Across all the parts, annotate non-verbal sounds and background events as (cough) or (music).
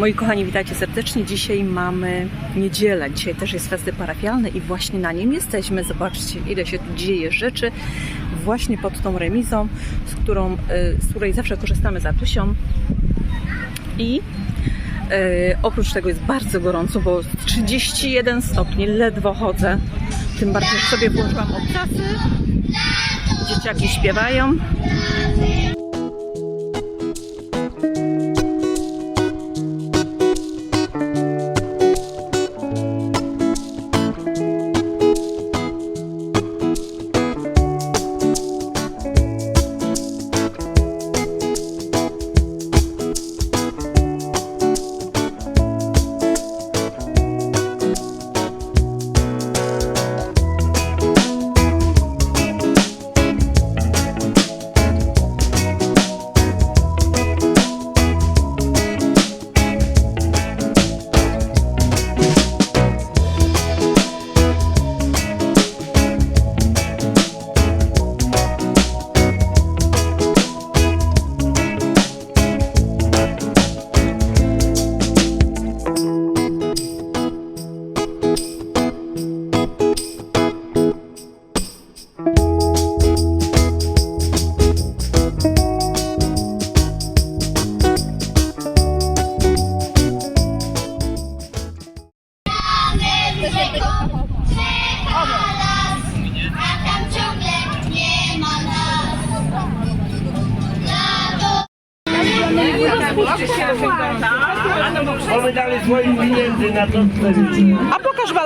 Moi kochani, witajcie serdecznie. Dzisiaj mamy niedzielę. Dzisiaj też jest festy parafialny i właśnie na nim jesteśmy. Zobaczcie, ile się tu dzieje rzeczy. Właśnie pod tą remizą, z, którą, y, z której zawsze korzystamy z Atusią. I y, oprócz tego jest bardzo gorąco, bo 31 stopni, ledwo chodzę. Tym bardziej że sobie włączyłam obcasy. Dzieciaki śpiewają.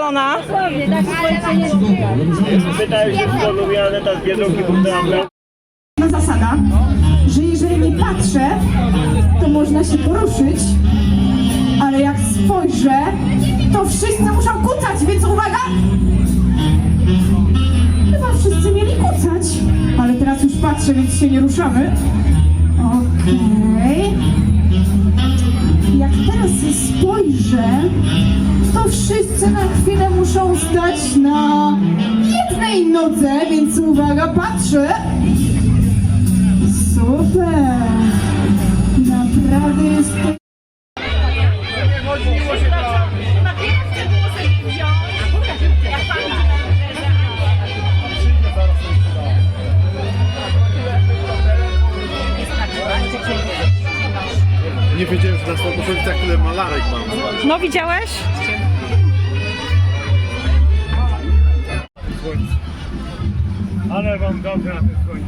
Balona. Pytałem ale ta z zasada, że jeżeli nie patrzę, to można się poruszyć, ale jak spojrzę, to wszyscy muszą kucać, więc uwaga! Chyba wszyscy mieli kucać, ale teraz już patrzę, więc się nie ruszamy. Okej. Jak teraz spojrzę, to wszyscy na chwilę muszą stać na jednej nodze, więc uwaga, patrzę. Super! Naprawdę jest to... Nie wiedziałem, że na Sławosowicach tyle malarek mam. No widziałeś? Ale wam dobrze na tym słońcu.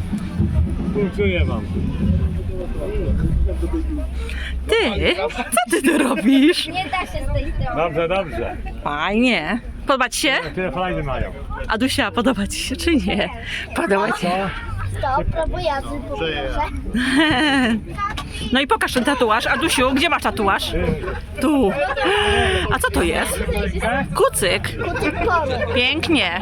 Współczuję wam. Ty, co ty tu robisz? Nie da się z tej strony. Dobrze, dobrze. Fajnie. Podoba ci się? Tyle fajny mają. Adusia, podoba ci się czy nie? Podoba ci się. To próbuję, a ty pomoże. No i pokaż ten tatuaż. Adusiu, gdzie masz tatuaż? Tu. A co to jest? Kucyk. Pięknie.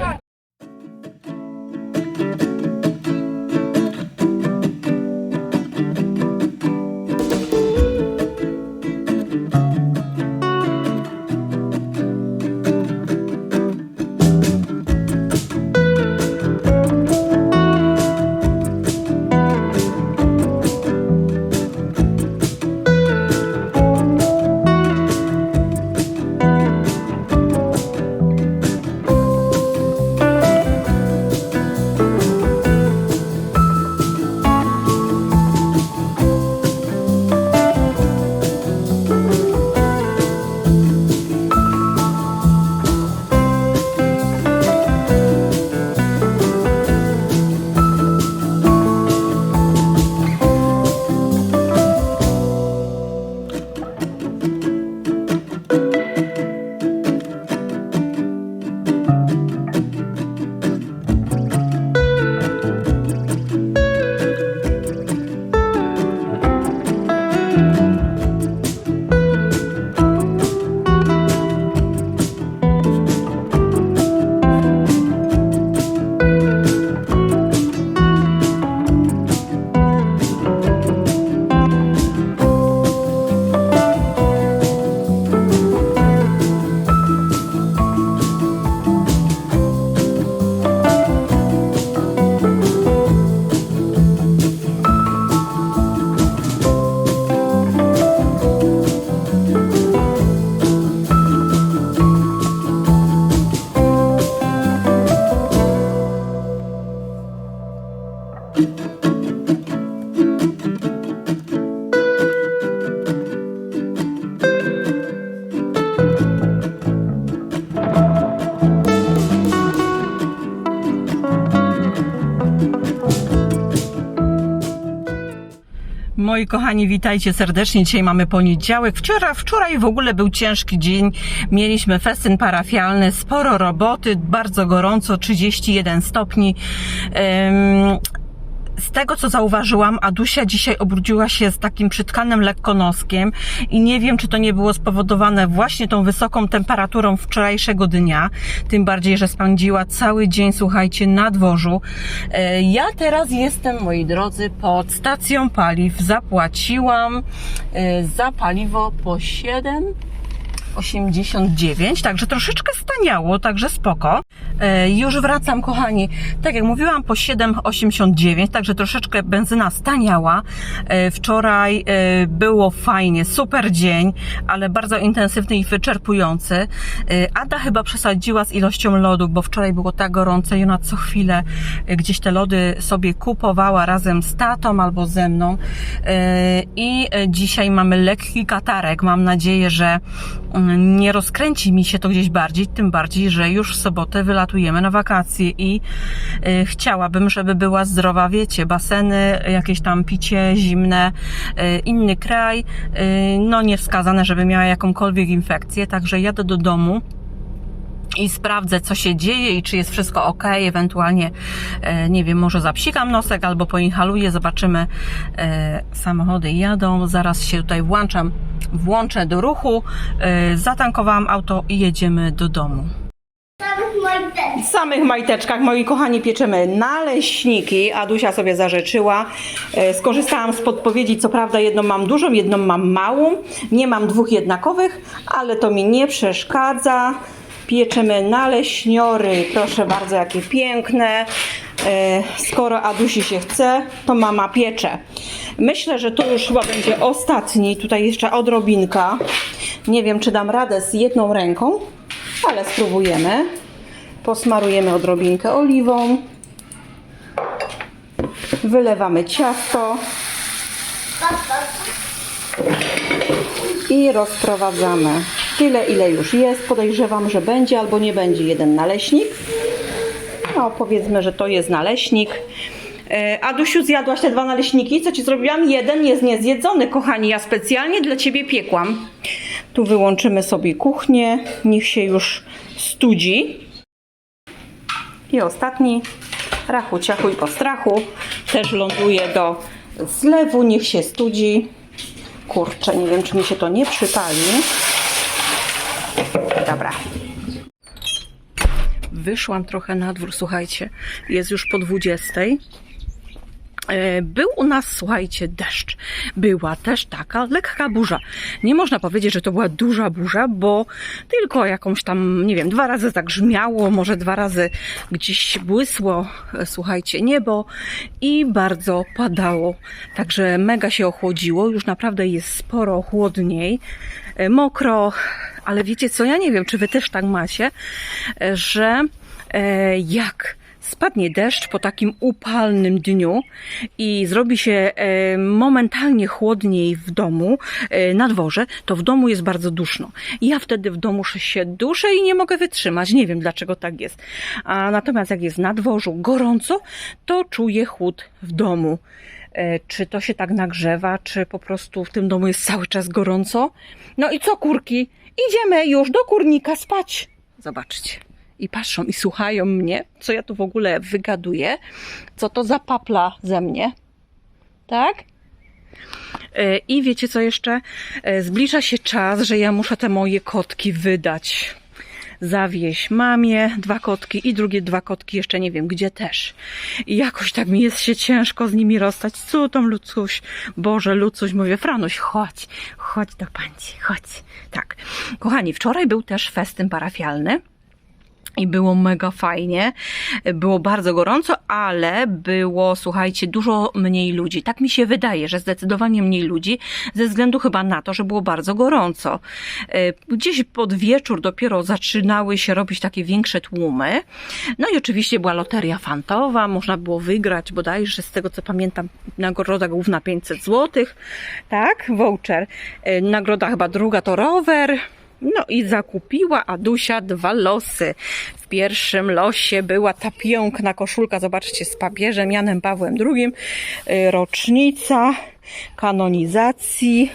Moi kochani, witajcie serdecznie. Dzisiaj mamy poniedziałek. Wczoraj, wczoraj w ogóle był ciężki dzień. Mieliśmy festyn parafialny, sporo roboty, bardzo gorąco, 31 stopni. Ym, z tego co zauważyłam, Adusia dzisiaj obrudziła się z takim przytkanym lekko noskiem i nie wiem, czy to nie było spowodowane właśnie tą wysoką temperaturą wczorajszego dnia, tym bardziej, że spędziła cały dzień, słuchajcie, na dworzu. E, Ja teraz jestem, moi drodzy, pod stacją paliw. Zapłaciłam e, za paliwo po 7 89, także troszeczkę staniało, także spoko. E, już wracam, kochani. Tak jak mówiłam, po 7,89, także troszeczkę benzyna staniała. E, wczoraj e, było fajnie, super dzień, ale bardzo intensywny i wyczerpujący. Ada chyba przesadziła z ilością lodów, bo wczoraj było tak gorąco i ona co chwilę gdzieś te lody sobie kupowała razem z tatą albo ze mną. I dzisiaj mamy lekki katarek. Mam nadzieję, że mm, nie rozkręci mi się to gdzieś bardziej, tym bardziej, że już w sobotę wylatujemy na wakacje i y, chciałabym, żeby była zdrowa, wiecie, baseny, jakieś tam picie zimne, y, inny kraj, y, no niewskazane, żeby miała jakąkolwiek infekcję, także jadę do domu i sprawdzę, co się dzieje i czy jest wszystko ok. Ewentualnie, e, nie wiem, może zapsikam nosek albo poinhaluję. Zobaczymy. E, Samochody jadą. Zaraz się tutaj włączam, włączę do ruchu. E, Zatankowałam auto i jedziemy do domu. W samych majteczkach, moi kochani, pieczemy naleśniki. Adusia sobie zażyczyła. Skorzystałam z podpowiedzi, co prawda jedną mam dużą, jedną mam małą. Nie mam dwóch jednakowych, ale to mi nie przeszkadza. Pieczemy naleśniory, proszę bardzo, jakie piękne. E, Skoro Adusi się chce, to mama piecze. Myślę, że to już chyba będzie ostatni. Tutaj jeszcze odrobinka. Nie wiem, czy dam radę z jedną ręką, ale spróbujemy. Posmarujemy odrobinkę oliwą. Wylewamy ciasto. I rozprowadzamy. Tyle, ile już jest. Podejrzewam, że będzie albo nie będzie jeden naleśnik. No, powiedzmy, że to jest naleśnik. E, Adusiu, zjadłaś te dwa naleśniki? Co ci zrobiłam? Jeden jest niezjedzony, kochani. Ja specjalnie dla ciebie piekłam. Tu wyłączymy sobie kuchnię. Niech się już studzi. I ostatni, rachu, ciachu i po strachu, też ląduje do zlewu, niech się studzi. Kurczę, nie wiem, czy mi się to nie przypali. Dobra. Wyszłam trochę na dwór, słuchajcie, jest już po 20. E, Był u nas, słuchajcie, deszcz. Była też taka lekka burza. Nie można powiedzieć, że to była duża burza, bo tylko jakąś tam, nie wiem, dwa razy tak grzmiało, może dwa razy gdzieś błysło, e, słuchajcie, niebo i bardzo padało. Także mega się ochłodziło, już naprawdę jest sporo chłodniej, e, mokro, ale wiecie co, ja nie wiem, czy wy też tak macie, e, że e, jak spadnie deszcz po takim upalnym dniu i zrobi się e, momentalnie chłodniej w domu, na dworze, to w domu jest bardzo duszno. Ja wtedy w domu się duszę i nie mogę wytrzymać. Nie wiem dlaczego tak jest. A natomiast jak jest na dworzu gorąco, to czuję chłód w domu. Czy to się tak nagrzewa, czy po prostu w tym domu jest cały czas gorąco? No i co, kurki? Idziemy już do kurnika spać. Zobaczcie i patrzą i słuchają mnie, co ja tu w ogóle wygaduję, co to za papla ze mnie. Tak? E, I wiecie co jeszcze? E, Zbliża się czas, że ja muszę te moje kotki wydać. Zawieźć mamie dwa kotki i drugie dwa kotki jeszcze nie wiem gdzie też. I jakoś tak mi jest się ciężko z nimi rozstać. Co tam Lucuś? Boże, Lucuś, mówię, Franuś, chodź, chodź do panci, chodź. Tak. Kochani, wczoraj był też festyn parafialny. I było mega fajnie. Było bardzo gorąco, ale było, słuchajcie, dużo mniej ludzi. Tak mi się wydaje, że zdecydowanie mniej ludzi, ze względu chyba na to, że było bardzo gorąco. E, Gdzieś pod wieczór dopiero zaczynały się robić takie większe tłumy. No i oczywiście była loteria fantowa, można było wygrać bodajże, z tego co pamiętam, nagroda główna 500 zł. Tak, voucher. E, Nagroda chyba druga to rower. No i zakupiła Adusia dwa losy. W pierwszym losie była ta piękna koszulka, zobaczcie, z papieżem Janem Pawłem II, y, rocznica. kanonizacji.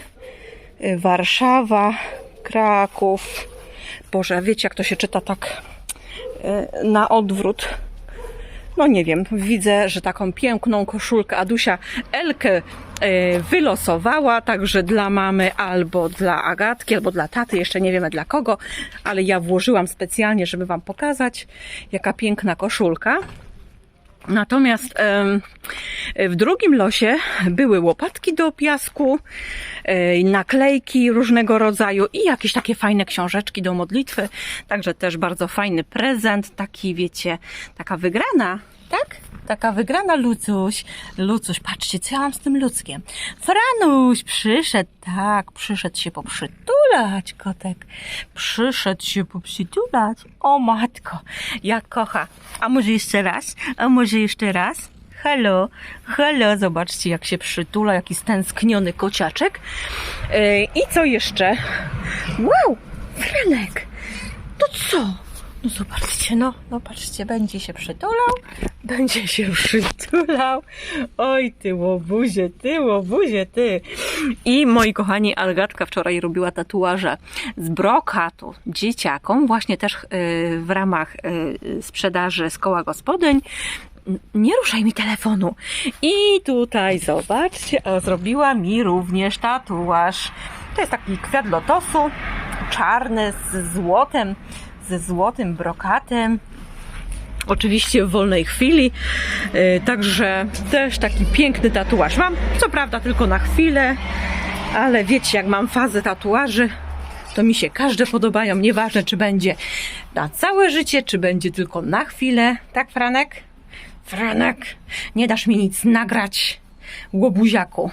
Y, Warszawa, Kraków. Boże, wiecie jak to się czyta tak y, na odwrót. No nie wiem, widzę, że taką piękną koszulkę Adusia Elkę y, wylosowała, także dla mamy albo dla Agatki, albo dla taty, jeszcze nie wiemy dla kogo, ale ja włożyłam specjalnie, żeby wam pokazać, jaka piękna koszulka. Natomiast w drugim losie były łopatki do piasku, e, naklejki różnego rodzaju i jakieś takie fajne książeczki do modlitwy. Także też bardzo fajny prezent, taki wiecie, taka wygrana, tak? Taka wygrana Lucuś. Lucuś, patrzcie, co ja mam z tym ludzkiem. Franuś przyszedł, tak, przyszedł się poprzytulać, kotek. Przyszedł się poprzytulać. O matko, jak kocha. A może jeszcze raz? A może jeszcze raz? Halo, halo, zobaczcie jak się przytula, jaki stęskniony kociaczek. Yy, I co jeszcze? Wow, Franek, to co? No zobaczcie, no, no patrzcie, będzie się przytulał, będzie się przytulał. Oj, ty łobuzie, ty łobuzie, ty. I moi kochani, Algatka wczoraj robiła tatuaże z brokatu dzieciakom, właśnie też yy, w ramach yy, sprzedaży z koła gospodyń. Nie ruszaj mi telefonu. I tutaj zobaczcie, o, zrobiła mi również tatuaż. To jest taki kwiat lotosu, czarny z złotem, ze złotym brokatem. Oczywiście w wolnej chwili. Yy, Także też taki piękny tatuaż mam. Co prawda tylko na chwilę, ale wiecie, jak mam fazę tatuaży, to mi się każde podobają. Nieważne, czy będzie na całe życie, czy będzie tylko na chwilę. Tak, Franek? Franek, nie dasz mi nic nagrać, łobuziaku.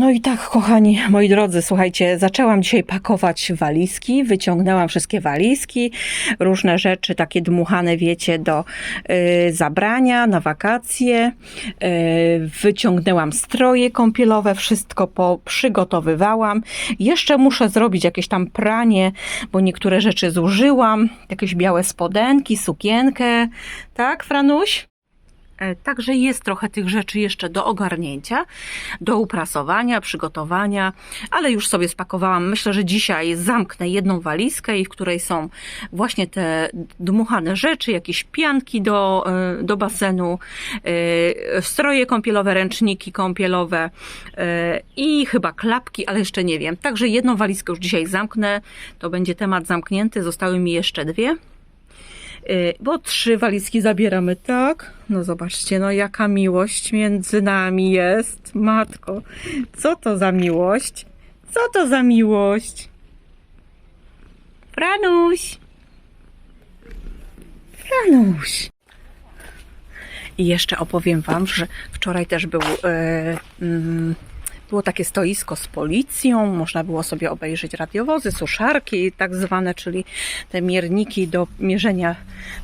No i tak, kochani, moi drodzy, słuchajcie, zaczęłam dzisiaj pakować walizki, wyciągnęłam wszystkie walizki, różne rzeczy takie dmuchane, wiecie, do y, zabrania na wakacje. Y, wyciągnęłam stroje kąpielowe, wszystko po, przygotowywałam. Jeszcze muszę zrobić jakieś tam pranie, bo niektóre rzeczy zużyłam, jakieś białe spodenki, sukienkę, tak, Franuś? E, Także jest trochę tych rzeczy jeszcze do ogarnięcia, do uprasowania, przygotowania, ale już sobie spakowałam. Myślę, że dzisiaj zamknę jedną walizkę, w której są właśnie te dmuchane rzeczy, jakieś pianki do, e, do basenu, e, stroje kąpielowe, ręczniki kąpielowe i chyba klapki, ale jeszcze nie wiem. Także jedną walizkę już dzisiaj zamknę. To będzie temat zamknięty. Zostały mi jeszcze dwie. Y, bo trzy walizki zabieramy, tak? No zobaczcie, no jaka miłość między nami jest. Matko, co to za miłość? Co to za miłość? Franuś! Franuś! I jeszcze opowiem Wam, że wczoraj też był, e, mm, było takie stoisko z policją, można było sobie obejrzeć radiowozy, suszarki tak zwane, czyli te mierniki do mierzenia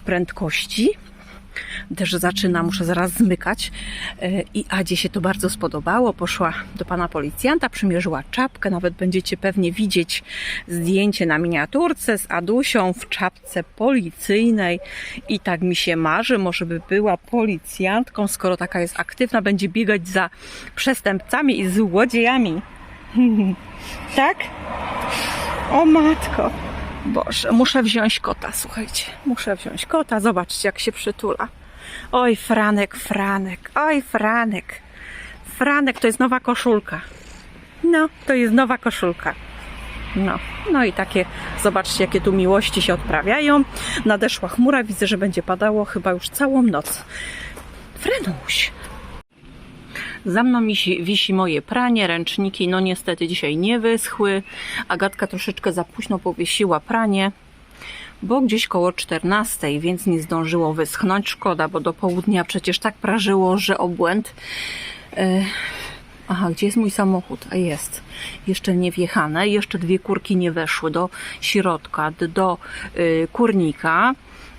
prędkości. Też zaczyna, muszę zaraz zmykać. E, I Adzie się to bardzo spodobało. Poszła do pana policjanta, przymierzyła czapkę. Nawet będziecie pewnie widzieć zdjęcie na miniaturce z Adusią w czapce policyjnej. I tak mi się marzy, może by była policjantką, skoro taka jest aktywna, będzie biegać za przestępcami i złodziejami. (laughs) tak? O matko. Boże, muszę wziąć kota, słuchajcie. Muszę wziąć kota, zobaczcie jak się przytula. Oj, Franek, Franek, oj, Franek. Franek to jest nowa koszulka. No, to jest nowa koszulka. No, no i takie, zobaczcie, jakie tu miłości się odprawiają. Nadeszła chmura, widzę, że będzie padało chyba już całą noc. Frenuś. Za mną wisi, wisi moje pranie, ręczniki, no niestety dzisiaj nie wyschły. Agatka troszeczkę za późno powiesiła pranie, bo gdzieś koło 14, więc nie zdążyło wyschnąć. Szkoda, bo do południa przecież tak prażyło, że obłęd. E, Aha, gdzie jest mój samochód? A jest. Jeszcze nie wjechane, jeszcze dwie kurki nie weszły do środka, do y, kurnika.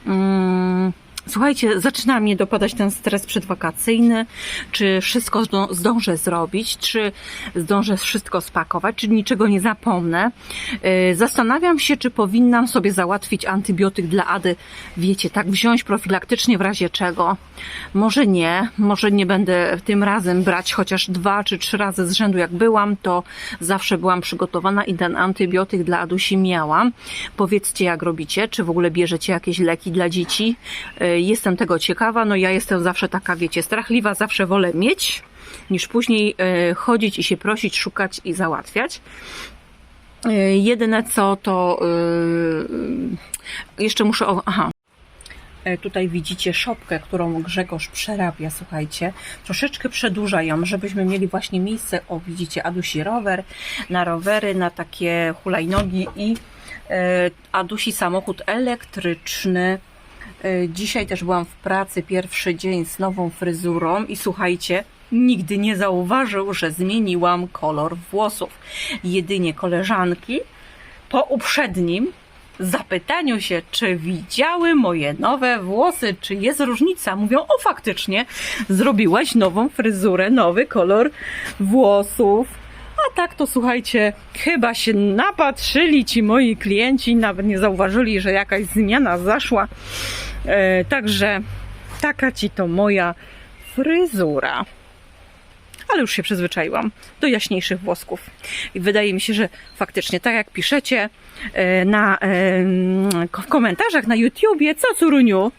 Mm, Słuchajcie, zaczyna mnie dopadać ten stres przedwakacyjny, czy wszystko zdą- zdążę zrobić, czy zdążę wszystko spakować, czy niczego nie zapomnę. Yy, Zastanawiam się, czy powinnam sobie załatwić antybiotyk dla Ady, wiecie, tak wziąć profilaktycznie w razie czego. Może nie, może nie będę tym razem brać chociaż dwa czy trzy razy z rzędu jak byłam, to zawsze byłam przygotowana i ten antybiotyk dla Adusi miałam. Powiedzcie jak robicie, czy w ogóle bierzecie jakieś leki dla dzieci. Jestem tego ciekawa, no ja jestem zawsze taka, wiecie, strachliwa, zawsze wolę mieć niż później yy, chodzić i się prosić, szukać i załatwiać. Yy, Jedyne co to yy, jeszcze muszę. Aha. E, Tutaj widzicie szopkę, którą Grzegorz przerabia, słuchajcie. Troszeczkę przedłuża ją, żebyśmy mieli właśnie miejsce, o widzicie, Adusi rower, na rowery, na takie hulajnogi i e, Adusi samochód elektryczny. E, Dzisiaj też byłam w pracy, pierwszy dzień z nową fryzurą i słuchajcie, nigdy nie zauważył, że zmieniłam kolor włosów. Jedynie koleżanki po uprzednim zapytaniu się, czy widziały moje nowe włosy, czy jest różnica, mówią, o faktycznie, zrobiłaś nową fryzurę, nowy kolor włosów. A tak to słuchajcie, chyba się napatrzyli ci moi klienci, nawet nie zauważyli, że jakaś zmiana zaszła. E, także taka ci to moja fryzura ale już się przyzwyczaiłam do jaśniejszych włosków. I wydaje mi się, że faktycznie, tak jak piszecie e, na, w komentarzach na YouTubie, co Curuniu,